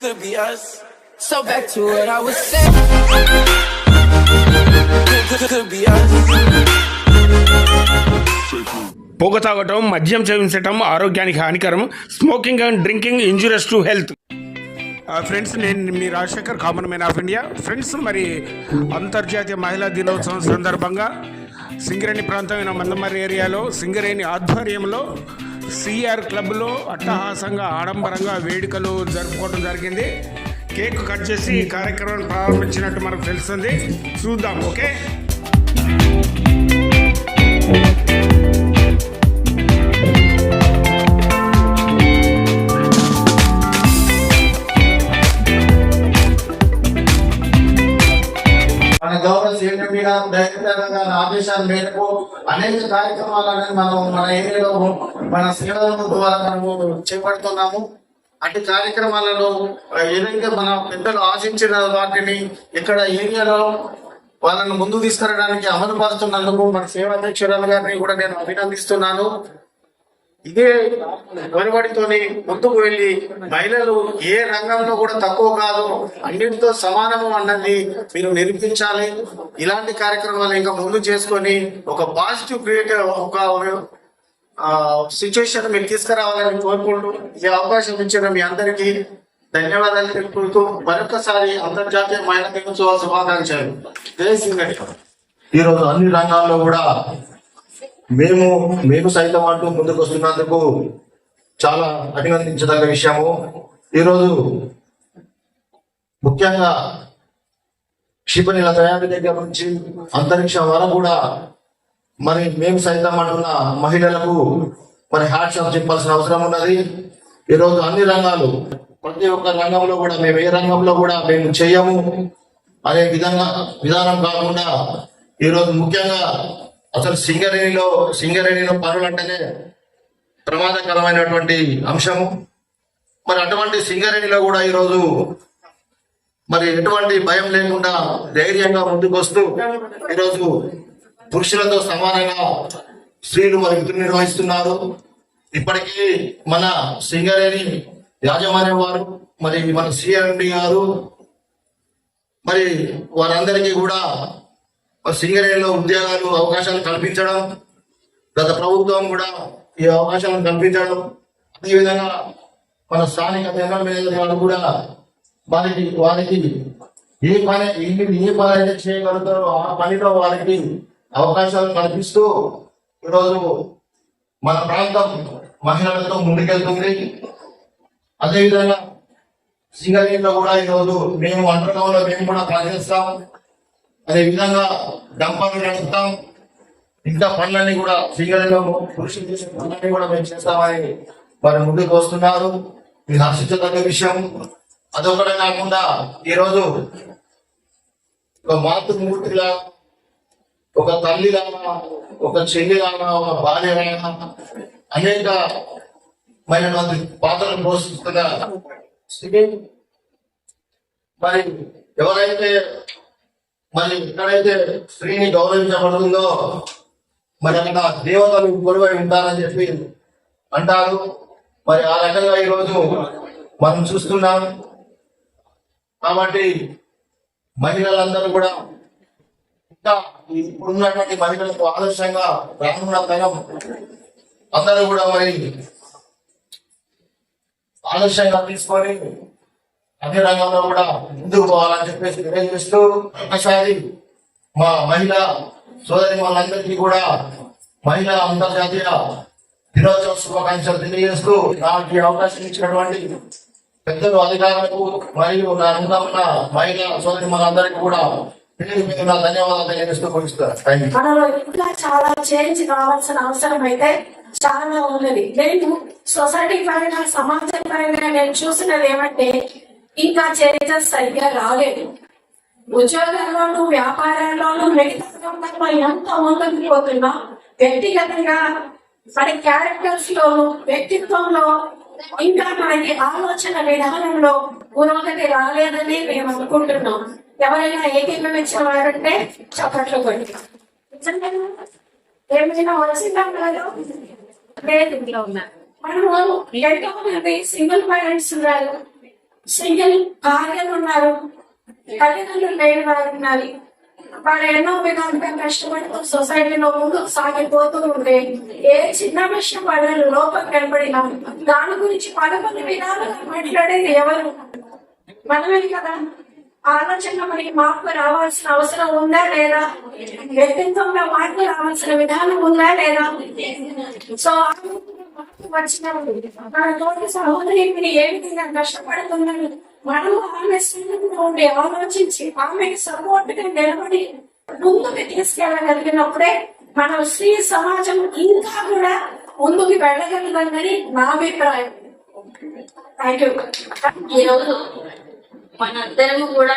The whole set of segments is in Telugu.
Could be us. So back to what I was saying. Could, be us. పొగ తాగటం మద్యం సేవించటం ఆరోగ్యానికి హానికరం smoking and drinking injurious to health friends నేను మీ Rajasekhar common man of India friends మరి అంతర్జాతీయ మహిళా దినోత్సవం సందర్భంగా సింగరేణి ప్రాంతమైన మందమర్రి ఏరియాలో సింగరేణి ఆధ్వర్యంలో సిఆర్ క్లబ్లో అట్టహాసంగా ఆడంబరంగా వేడుకలు జరుపుకోవడం జరిగింది. కేక్ కట్ చేసి ఈ కార్యక్రమాన్ని ప్రారంభించినట్టు మనకు తెలుస్తుంది. చూద్దాం ఓకే? గారి మేరకు అనేక కార్యక్రమాలను మనం మన ఏరియాలో మన సేవల ద్వారా మనము చేపడుతున్నాము. అటు కార్యక్రమాలలో ఏదైతే మన పెద్దలు ఆశించిన వాటిని ఇక్కడ ఏరియాలో వాళ్ళని ముందు తీసుకురావడానికి అమలు పరుస్తున్నందుకు మన సేవాధ్యక్షురాలు గారిని కూడా నేను అభినందిస్తున్నాను. ఇదే ఒరవడితోని ముందుకు వెళ్ళి మహిళలు ఏ రంగంలో కూడా తక్కువ కాదు అన్నింటితో సమానము అన్నది మీరు నిరూపించాలి. ఇలాంటి కార్యక్రమాలు ఇంకా ముందు చేసుకొని ఒక పాజిటివ్ క్రియేట్ ఒక సిచ్యువేషన్ మీరు తీసుకురావాలని కోరుకుంటూ ఈ అవకాశం ఇచ్చిన మీ అందరికీ ధన్యవాదాలు తెలుపుకుంటూ మరొకసారి అంతర్జాతీయ మహిళా దినోత్సవ శుభాకాంక్షలు. జై సింగడి ఈరోజు అన్ని రంగాల్లో కూడా మేము మేము సైతం అంటూ ముందుకు వస్తున్నందుకు చాలా అభినందించదగ్గ విషయము. ఈరోజు ముఖ్యంగా క్షిపణిల తయారీ దగ్గర నుంచి అంతరిక్షం వరకు కూడా మరి మేము సైతం అంటున్న మహిళలకు మరి హ్యాట్స్ ఆఫ్ చెప్పాల్సిన అవసరం ఉన్నది. ఈరోజు అన్ని రంగాలు ప్రతి ఒక్క రంగంలో కూడా మేము ఏ రంగంలో కూడా మేము చేయము. అనే విధంగా విధానం కాకుండా ఈరోజు ముఖ్యంగా అసలు సింగరేణిలో సింగరేణిలో పనులు అంటేనే ప్రమాదకరమైనటువంటి అంశము. మరి అటువంటి సింగరేణిలో కూడా ఈరోజు మరి ఎటువంటి భయం లేకుండా ధైర్యంగా ముందుకు వస్తూ ఈరోజు పురుషులతో సమానంగా స్త్రీలు మరి విధులు నిర్వహిస్తున్నారు. ఇప్పటికీ మన సింగరేణి యాజమాన్యం వారు మరి మన సిఎండి గారు మరి వారందరికీ కూడా సింగరేణిలో ఉద్యోగాలు అవకాశాలు కల్పించడం గత ప్రభుత్వం కూడా ఈ అవకాశాలను కల్పించడం అదేవిధంగా మన స్థానిక ఎమ్మెల్యే గారు కూడా వారికి వారికి ఏ పని ఏ ఏ పని అయితే చేయగలుగుతారో ఆ పనిలో వారికి అవకాశాలు కల్పిస్తూ ఈరోజు మన ప్రాంతం మహిళలతో ముందుకెళ్తుంది. అదేవిధంగా సింగరేణిలో కూడా ఈరోజు మేము వంటకంలో మేము కూడా పనిచేస్తాం. అదే విధంగా డంపర్లు నడుపుతాం. ఇంకా పనులన్నీ కూడా సింగరేణిలో కృషి చేసే పనులన్నీ కూడా మేము చేస్తామని వారు ముందుకు వస్తున్నారు. ఇది హర్షించదగ్గ విషయం. అదొకటే కాకుండా ఈరోజు ఒక మాతృమూర్తిలా ఒక తల్లిలాగా ఒక చెల్లిలాగా ఒక భార్యలాగా అనేక మైనటువంటి పాత్రలు పోషిస్తున్న మరి ఎవరైతే మరి ఎక్కడైతే స్త్రీని గౌరవించబడుతుందో మరి అక్కడ దేవతలు కొలువై ఉంటారని చెప్పి అంటారు. మరి ఆ రకంగా ఈరోజు మనం చూస్తున్నాం. కాబట్టి మహిళలందరూ కూడా ఇంకా ఇప్పుడున్నటువంటి మహిళలకు ఆదర్శంగా రానున్న తరం అందరూ కూడా మరి ఆదర్శంగా తీసుకొని అన్ని రంగంలో కూడా ముందుకు పోవాలని చెప్పేసి తెలియజేస్తూ ఒకసారి మా మహిళా సోదరి వాళ్ళందరికీ కూడా మహిళా అంతర్జాతీయ దినోత్సవ శుభాకాంక్షలు తెలియజేస్తూ నాకు అవకాశం ఇచ్చినటువంటి పెద్దలు అధికారులకు మరియు నా వెనుక ఉన్న మహిళా సోదరి మనందరికీ కూడా ధన్యవాదాలు మనలో ఇంకా చాలా చేంజ్ కావాల్సిన అవసరం అయితే చాలా ఉన్నది. నేను సొసైటీ పైన సమాజం పైన నేను చూసినది ఏమంటే ఇంకా చేంజెస్ సరిగ్గా రాలేదు. ఉద్యోగాల్లోనూ వ్యాపారాల్లోనూ వ్యక్తిగతంగా ఎంత పోతున్నా వ్యక్తిగతంగా మన క్యారెక్టర్స్లో వ్యక్తిత్వంలో ఇంకా మనకి ఆలోచన విధానంలో పురోగతి రాలేదని మేము అనుకుంటున్నాం. ఎవరైనా ఏకీభవించిన వారంటే చప్పట్లు కొట్టి? ఏమైనా వచ్చిందా? లేదు. మనము ఎంతో మంది సింగిల్ పేరెంట్స్ ఉన్నారు. సింగిల్ భార్యలు ఉన్నారు తల్లిదండ్రులు లేని వారు ఉన్నారు. వారు ఎన్నో విధాలుగా కష్టపడుతూ సొసైటీలో ముందుకు సాగిపోతూ ఉంటే ఏ చిన్న విషయం వాళ్ళ లోపం కనపడినా దాని గురించి పదకొండు విధాలుగా మాట్లాడేది ఎవరు? మనమే కదా. ఆలోచన మనకి మార్పు రావాల్సిన అవసరం ఉందా లేదా? వ్యక్తిత్వంలో మార్పు రావాల్సిన విధానం ఉందా లేదా? సో వచ్చినప్పుడు మన తోటి సహోదరి ఏ విధంగా కష్టపడుతుందని మనం ఆమె ఉండి ఆలోచించి ఆమెకి సపోర్ట్గా నిలబడి ముందుకు తీసుకెళ్ళగలిగినప్పుడే మన స్త్రీ సమాజం ఇంకా కూడా ముందుకు వెళ్ళగలదని నా అభిప్రాయం. థ్యాంక్ యూ ఈరోజు మనందరము కూడా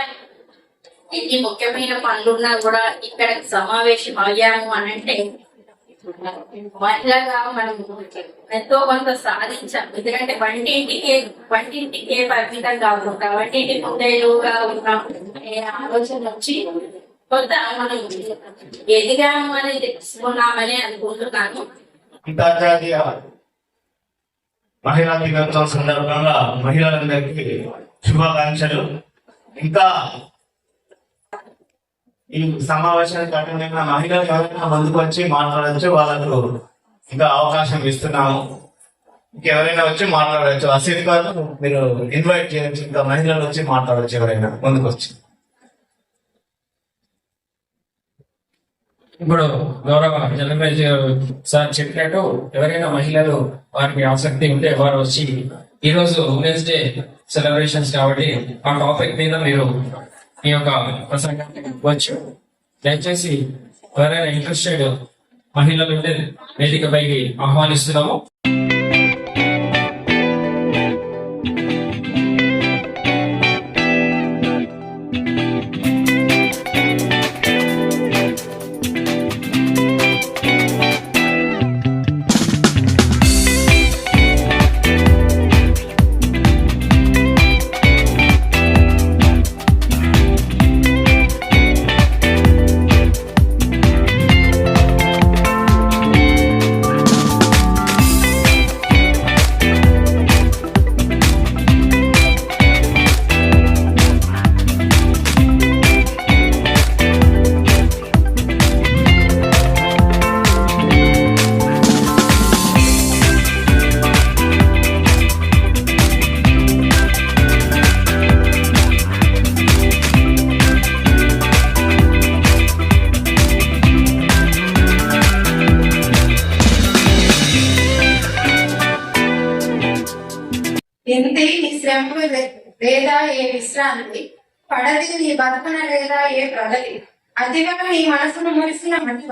ఎన్ని ముఖ్యమైన పనులున్నా కూడా ఇక్కడ సమావేశం అయ్యాము అని అంటే మహిళగా మనం ఎంతో కొంత సాధించాం. ఎందుకంటే వంటింటికే వంటింటికే పరిమితం కాకుండా వంటింటి ముందేలుగా ఉన్నాం అనే ఆలోచన వచ్చి కొంత మనం ఎదిగాము అని తెలుసుకున్నామని అనుకుంటున్నాను. అంతర్జాతీయ మహిళా దినోత్సవం సందర్భంగా మహిళలందరికీ శుభాకాంక్షలు. ఇంకా ఈ సమావేశానికి అటెండ్ మహిళలు ఎవరైనా ముందుకు వచ్చి మాట్లాడచ్చు వాళ్ళకు ఇంకా అవకాశం ఇస్తున్నాము. ఇంకెవరైనా వచ్చి మాట్లాడవచ్చు అసలు కాదు మీరు ఇన్వైట్ చేయొచ్చు. ఇంకా మహిళలు వచ్చి మాట్లాడచ్చు ఎవరైనా ముందుకు వచ్చి. ఇప్పుడు గౌరవ జలరాజ్ గారు సార్ చెప్పినట్టు ఎవరైనా మహిళలు వారికి ఆసక్తి ఉంటే వారు వచ్చి ఈరోజు రోజు ఉమెన్స్ డే సెలబ్రేషన్స్ కాబట్టి ఆ టాపిక్ మీద మీరు మీ యొక్క ప్రసంగాన్ని ఇవ్వచ్చు దయచేసి ఎవరైనా ఇంట్రెస్టెడ్ మహిళలు ఉంటే వేదికపైకి ఆహ్వానిస్తున్నాము. ఎంతే నీ శ్రమ లేదా ఏ విశ్రాంతి పడది నీ బతుకన లేదా ఏ ప్రగతి? అతిగా నీ మనసును మురిసిన మహిళ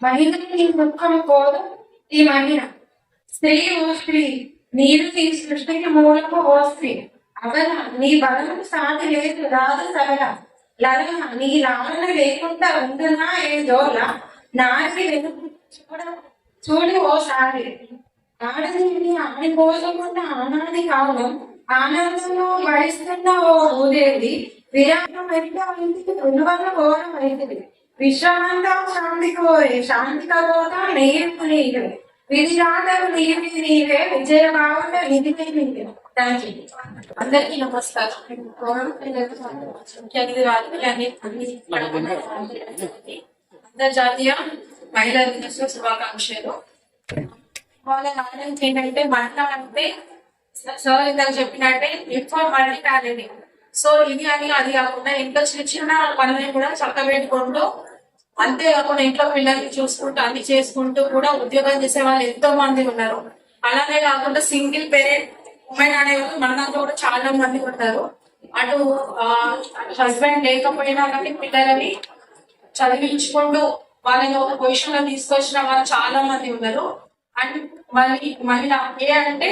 మహిళ నీ దుఃఖం కోదు ఈ మహిళ స్త్రీ ఓ స్త్రీ నీరు నీ సృష్టికి మూలము ఓ స్త్రీ. అవల నీ బలం సాటి లేదు రాదు సగల. లగన నీ లాలన లేకుండా ఉంటున్నా ఏ జోల? నాకి వెనుక చూడ చూడు ఓసారి ఆడది ఆడి కోసకుండా ఆనాది కాలం ఆనందంలో గడిస్తున్న ఓ భూదేవి విరాటం వెంట ఇంటికి విలువల ఘోరం అయింది. విశ్రమంతా శాంతి కోరి శాంతి కబోత నీరు నీరు విధి రాతలు నీవి నీవే. విజయ భావన విధి నీవే. థ్యాంక్ యూ అందరికీ నమస్కారం. గౌరవ అంతర్జాతీయ మహిళా దినోత్సవ శుభాకాంక్షలు. వాళ్ళ నాలెడ్జ్ ఏంటంటే మహిళ అంటే సార్ ఇందాక చెప్పినట్టే ఎక్కువ మల్టీ టాలెంట్ సో ఇది అని అది కాకుండా ఇంట్లో చిన్న చిన్న పనులను కూడా చక్కబెట్టుకుంటూ అంతేకాకుండా ఇంట్లో పిల్లల్ని చూసుకుంటూ అన్ని చేసుకుంటూ కూడా ఉద్యోగం చేసే వాళ్ళు ఎంతో మంది ఉన్నారు. అలానే కాకుండా సింగిల్ పేరెంట్ ఉమెన్ అనే వాళ్ళు మన దాంట్లో కూడా చాలా మంది ఉంటారు అటు హస్బెండ్ లేకపోయినా కానీ పిల్లలని చదివించుకుంటూ వాళ్ళని ఒక పొజిషన్లో తీసుకొచ్చిన వాళ్ళు చాలా మంది ఉన్నారు. అండ్ మళ్ళీ మహిళ ఏ అంటే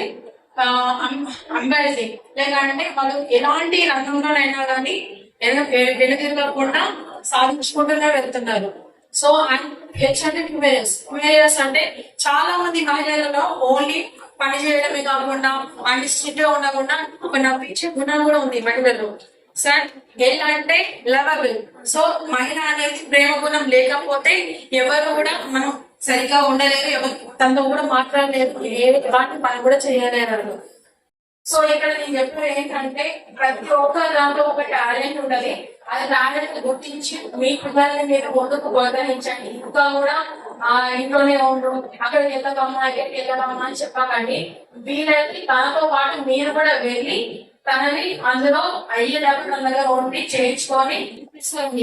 అంబాసిడర్. లేదంటే వాళ్ళు ఎలాంటి రంగంలోనైనా కానీ వెనుదిరగకుండా సాధించుకుంటూనే వెళ్తున్నారు. సో హెచ్ఆర్టీ హ్యూమేరియస్ హ్యూమేరియస్ అంటే చాలా మంది మహిళలలో ఓన్లీ పని చేయడమే కాకుండా అండ్ స్ట్రిక్ట్గా ఉండకుండా ఒక నవ్వించే గుణం కూడా ఉంది మహిళలు సార్ గెల్ అంటే లవబుల్ సో మహిళ అనేది ప్రేమ గుణం లేకపోతే ఎవరు కూడా మనం సరిగా ఉండలేరు ఎవరు తనతో కూడా మాట్లాడలేరు ఏ ఎలాంటి పని కూడా చేయలేరు సో ఇక్కడ నేను చెప్పిన ఏంటంటే ప్రతి ఒక్క దాంట్లో ఒక టాలెంట్ ఉండాలి. అది టాలెంట్ గుర్తించి మీ పిల్లల్ని మీరు ముందుకు ప్రోత్సహించండి ఇంకా కూడా ఆ ఇంట్లోనే ఉండు అక్కడికి వెళ్ళదమ్మా ఇక్కడికి వెళ్ళదమ్మా అని చెప్పకండి. వీలైతే తనతో పాటు మీరు కూడా వెళ్ళి తనని అందులో అయ్యేటప్పుడు తన దగ్గర ఉండి చేయించుకొని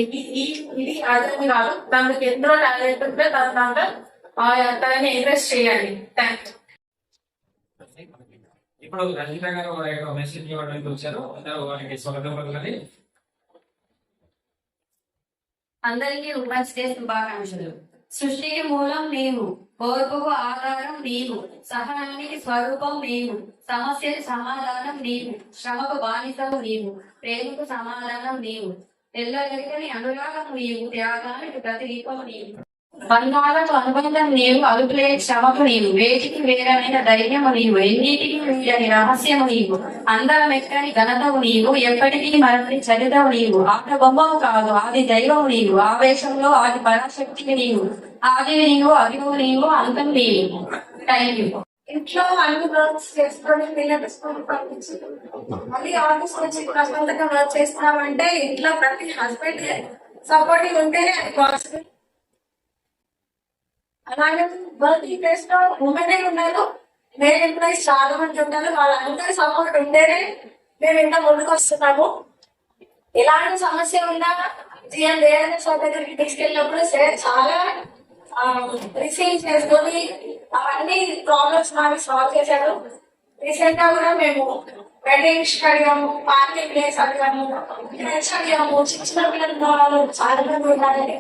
ఇది అర్థం కాదు. తనకి ఎంతో టాలెంట్ ఉంటే తన దాంట్లో తనని ఇన్వెస్ట్ చేయండి. థ్యాంక్ యూ ఇప్పుడు రజిత గారు వారి యొక్క మెసేజ్ ఇవ్వడానికి వచ్చారు. అందరూ వారికి స్వాగతం పలకాలి అందరికీ డే శుభాకాంక్షలు. సృష్టికి మూలం నీవు ఓర్పుకు ఆధారం నీవు సహనానికి స్వరూపం నీవు సమస్యకి సమాధానం నీవు శ్రమకు బానిసవు నీవు ప్రేమకు సమాధానం నీవు ఎల్లగలిగని అనురాగం నీవు త్యాగానికి ప్రతిదీపం నీవు. బంధాలకు అనుబంధం నీవు అదుపులే క్షమకు నీవు. వేటికి వేరమైన ధైర్యము నీవు ఎన్నిటికి వీడని రహస్యము నీవు. అందరం ఎక్కని ఘనతవు నీవు ఎప్పటికీ మరణి చరితవు నీవు. ఆట బొమ్మవు కాదు ఆది దైవము నీవు. ఆవేశంలో ఆది పరాశక్తికి నీవు. ఆది నీవు అదివు నీవు అంతం నీవు. థ్యాంక్ యూ ఇంట్లో అన్ని వర్క్స్ చేసుకొని పిల్లలు స్కూల్ పంపించి మళ్ళీ ఆఫీస్ వచ్చి ప్రశాంతంగా వర్క్ చేస్తున్నామంటే ఇంట్లో ప్రతి హస్బెండ్ సపోర్టింగ్ ఉంటేనే అది పాసిబుల్ అలాగే వర్కింగ్ ప్లేస్లో ఉమెనే ఉన్నారు? మేల్ ఎంప్లాయీస్ చాలా మంది ఉన్నారు వాళ్ళందరి సపోర్ట్ ఉంటేనే మేము ఇంత ముందుకు వస్తున్నాము? ఎలాంటి సమస్య ఉన్నా జిఎం లేదని సార్ దగ్గరికి తీసుకెళ్ళినప్పుడు సార్ చాలా రిసీవ్ చేసుకొని అవన్నీ ప్రాబ్లమ్స్ మాకు సాల్వ్ చేశారు. రీసెంట్గా కూడా మేము వెడ్డింగ్స్ అడిగాము పార్టీ ప్లేస్ అడిగాము ఫ్రెండ్స్ అడిగాము చిన్న చిన్న పిల్లలు ఉన్న వాళ్ళు చాలా మంది ఉన్నారని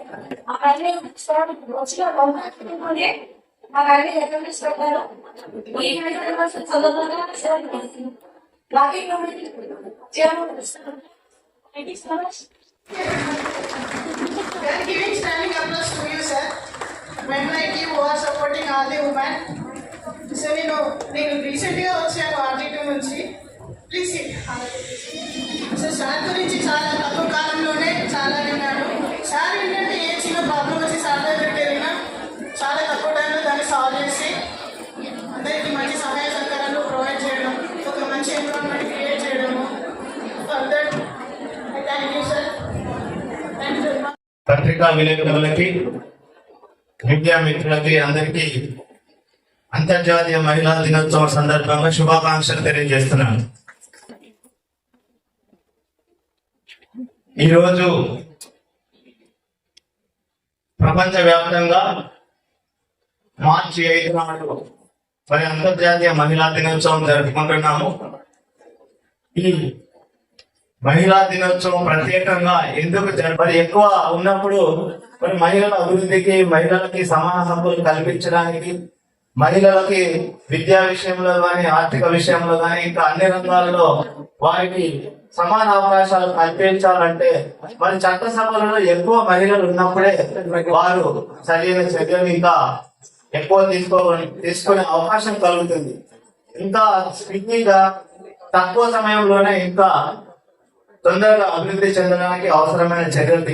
అవన్నీ సార్ వచ్చిన పంపించుకుని అవన్నీ ఎక్కడ పెట్టారు ఈ మెడికల్ చదువుతున్నా సార్ బాకీ thank you so much We are giving standing applause to you, sir. Men like you who are supporting all the women. So నేను నేను రీసెంట్గా వచ్చాను ఆర్టీటీ నుంచి ప్లీజ్ సో సార్ గురించి చాలా తక్కువ కాలంలోనే చాలా విన్నాను. సార్ ఏంటంటే ఏ చిన్న ప్రాబ్లం వచ్చి సార్ దగ్గర వెళ్ళినా చాలా తక్కువ టైంలో దాన్ని సాల్వ్ చేసి అందరికీ మంచి సహాయ సహకారాలు ప్రొవైడ్ చేయడం ఒక మంచి ఎన్విరాన్మెంట్ క్రియేట్ చేయడము ఫర్ థ్యాంక్ యూ సార్ పత్రికా విలేకరులకి మీడియా మిత్రులకి అందరికీ అంతర్జాతీయ మహిళా దినోత్సవం సందర్భంగా శుభాకాంక్షలు తెలియజేస్తున్నాను. ఈరోజు ప్రపంచవ్యాప్తంగా మార్చి ఐదు నాడు మరి అంతర్జాతీయ మహిళా దినోత్సవం జరుపుకుంటున్నాము. ఈ మహిళా దినోత్సవం ప్రత్యేకంగా ఎందుకు మరి ఎక్కువ ఉన్నప్పుడు మరి మహిళల అభివృద్ధికి మహిళలకి సమాన హక్కులు కల్పించడానికి మహిళలకి విద్యా విషయంలో కానీ ఆర్థిక విషయంలో కానీ ఇంకా అన్ని రంగాలలో వారికి సమాన అవకాశాలు కల్పించాలంటే మరి చట్టసభలలో ఎక్కువ మహిళలు ఉన్నప్పుడే వారు సరైన చర్యలు ఇంకా ఎక్కువ తీసుకో తీసుకునే అవకాశం కలుగుతుంది. ఇంకా స్పీడ్గా తక్కువ సమయంలోనే ఇంకా తొందరగా అభివృద్ధి చెందడానికి అవసరమైన చర్యలు